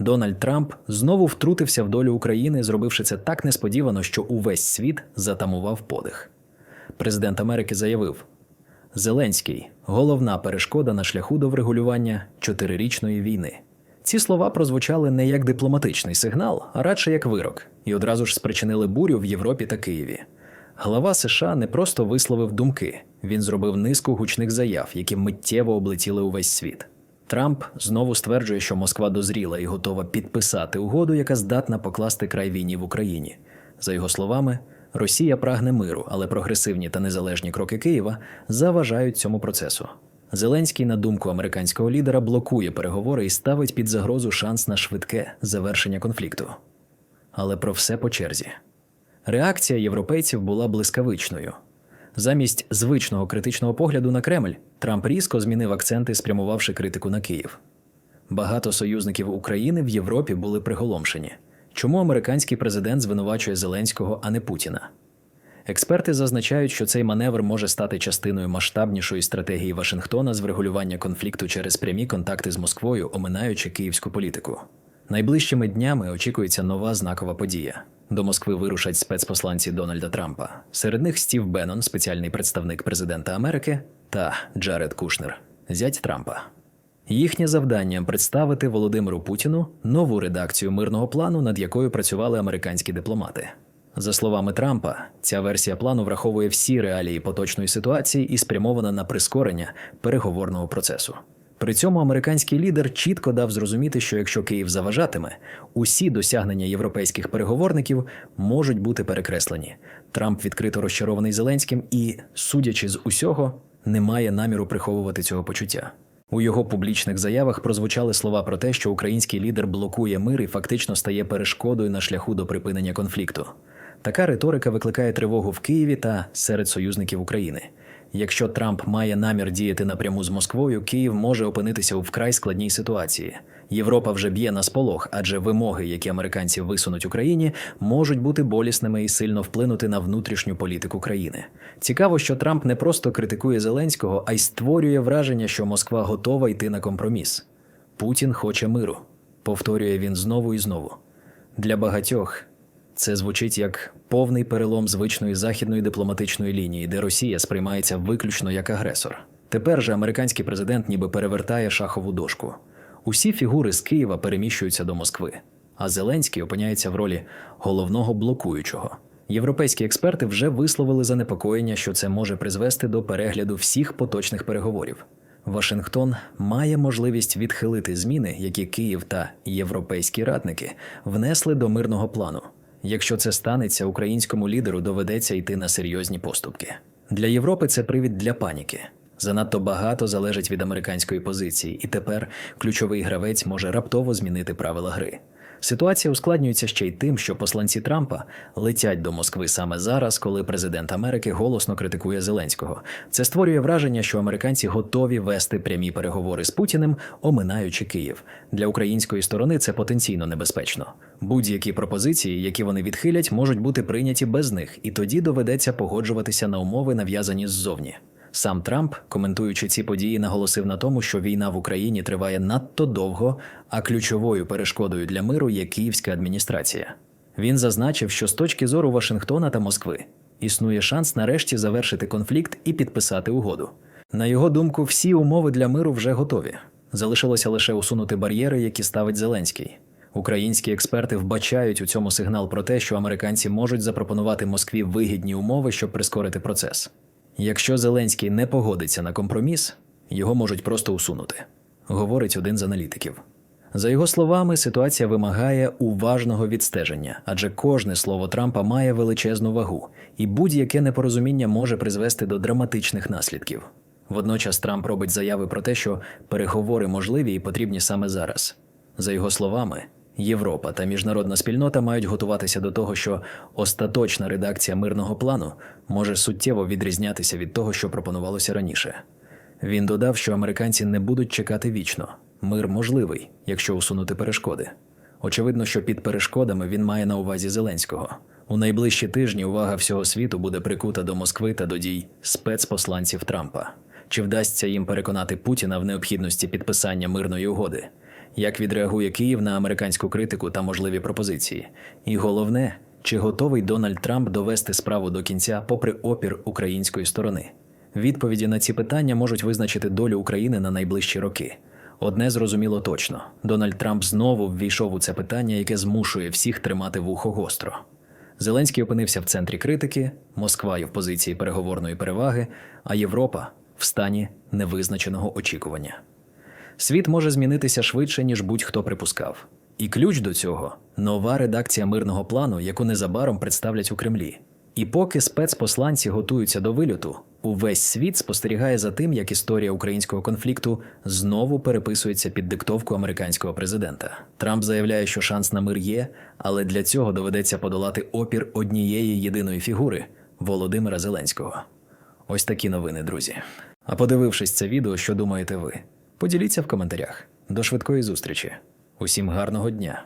Дональд Трамп знову втрутився в долю України, зробивши це так несподівано, що увесь світ затамував подих. Президент Америки заявив: Зеленський головна перешкода на шляху до врегулювання чотирирічної війни. Ці слова прозвучали не як дипломатичний сигнал, а радше як вирок, і одразу ж спричинили бурю в Європі та Києві. Глава США не просто висловив думки, він зробив низку гучних заяв, які миттєво облетіли увесь світ. Трамп знову стверджує, що Москва дозріла і готова підписати угоду, яка здатна покласти край війні в Україні. За його словами, Росія прагне миру, але прогресивні та незалежні кроки Києва заважають цьому процесу. Зеленський, на думку американського лідера, блокує переговори і ставить під загрозу шанс на швидке завершення конфлікту. Але про все по черзі. Реакція європейців була блискавичною. Замість звичного критичного погляду на Кремль Трамп різко змінив акценти, спрямувавши критику на Київ. Багато союзників України в Європі були приголомшені. Чому американський президент звинувачує Зеленського, а не Путіна? Експерти зазначають, що цей маневр може стати частиною масштабнішої стратегії Вашингтона з врегулювання конфлікту через прямі контакти з Москвою, оминаючи київську політику. Найближчими днями очікується нова знакова подія. До Москви вирушать спецпосланці Дональда Трампа. Серед них Стів Беннон, спеціальний представник президента Америки, та Джаред Кушнер, зять Трампа. Їхнє завдання представити Володимиру Путіну нову редакцію мирного плану, над якою працювали американські дипломати. За словами Трампа, ця версія плану враховує всі реалії поточної ситуації і спрямована на прискорення переговорного процесу. При цьому американський лідер чітко дав зрозуміти, що якщо Київ заважатиме, усі досягнення європейських переговорників можуть бути перекреслені. Трамп відкрито розчарований Зеленським і, судячи з усього, не має наміру приховувати цього почуття. У його публічних заявах прозвучали слова про те, що український лідер блокує мир і фактично стає перешкодою на шляху до припинення конфлікту. Така риторика викликає тривогу в Києві та серед союзників України. Якщо Трамп має намір діяти напряму з Москвою, Київ може опинитися у вкрай складній ситуації. Європа вже б'є на сполох, адже вимоги, які американці висунуть Україні, можуть бути болісними і сильно вплинути на внутрішню політику країни. Цікаво, що Трамп не просто критикує Зеленського, а й створює враження, що Москва готова йти на компроміс. Путін хоче миру, повторює він знову і знову. Для багатьох це звучить як повний перелом звичної західної дипломатичної лінії, де Росія сприймається виключно як агресор. Тепер же американський президент ніби перевертає шахову дошку. Усі фігури з Києва переміщуються до Москви, а Зеленський опиняється в ролі головного блокуючого. Європейські експерти вже висловили занепокоєння, що це може призвести до перегляду всіх поточних переговорів. Вашингтон має можливість відхилити зміни, які Київ та європейські радники внесли до мирного плану. Якщо це станеться, українському лідеру доведеться йти на серйозні поступки. Для Європи це привід для паніки. Занадто багато залежить від американської позиції, і тепер ключовий гравець може раптово змінити правила гри. Ситуація ускладнюється ще й тим, що посланці Трампа летять до Москви саме зараз, коли президент Америки голосно критикує Зеленського. Це створює враження, що американці готові вести прямі переговори з Путіним, оминаючи Київ. Для української сторони це потенційно небезпечно. Будь-які пропозиції, які вони відхилять, можуть бути прийняті без них, і тоді доведеться погоджуватися на умови, нав'язані ззовні. Сам Трамп, коментуючи ці події, наголосив на тому, що війна в Україні триває надто довго, а ключовою перешкодою для миру є київська адміністрація. Він зазначив, що з точки зору Вашингтона та Москви існує шанс нарешті завершити конфлікт і підписати угоду. На його думку, всі умови для миру вже готові. Залишилося лише усунути бар'єри, які ставить Зеленський. Українські експерти вбачають у цьому сигнал про те, що американці можуть запропонувати Москві вигідні умови, щоб прискорити процес. Якщо Зеленський не погодиться на компроміс, його можуть просто усунути, говорить один з аналітиків. За його словами, ситуація вимагає уважного відстеження, адже кожне слово Трампа має величезну вагу, і будь-яке непорозуміння може призвести до драматичних наслідків. Водночас Трамп робить заяви про те, що переговори можливі і потрібні саме зараз. За його словами, Європа та міжнародна спільнота мають готуватися до того, що остаточна редакція мирного плану може суттєво відрізнятися від того, що пропонувалося раніше. Він додав, що американці не будуть чекати вічно. Мир можливий, якщо усунути перешкоди. Очевидно, що під перешкодами він має на увазі Зеленського. У найближчі тижні увага всього світу буде прикута до Москви та до дій спецпосланців Трампа. Чи вдасться їм переконати Путіна в необхідності підписання мирної угоди? Як відреагує Київ на американську критику та можливі пропозиції. І головне, чи готовий Дональд Трамп довести справу до кінця, попри опір української сторони. Відповіді на ці питання можуть визначити долю України на найближчі роки. Одне зрозуміло точно: Дональд Трамп знову ввійшов у це питання, яке змушує всіх тримати вухо гостро. Зеленський опинився в центрі критики, Москва є в позиції переговорної переваги, а Європа в стані невизначеного очікування. Світ може змінитися швидше, ніж будь-хто припускав. І ключ до цього нова редакція мирного плану, яку незабаром представлять у Кремлі. І поки спецпосланці готуються до вильоту, увесь світ спостерігає за тим, як історія українського конфлікту знову переписується під диктовку американського президента. Трамп заявляє, що шанс на мир є, але для цього доведеться подолати опір однієї єдиної фігури Володимира Зеленського. Ось такі новини, друзі. А подивившись це відео, що думаєте ви? Поділіться в коментарях. До швидкої зустрічі. Усім гарного дня!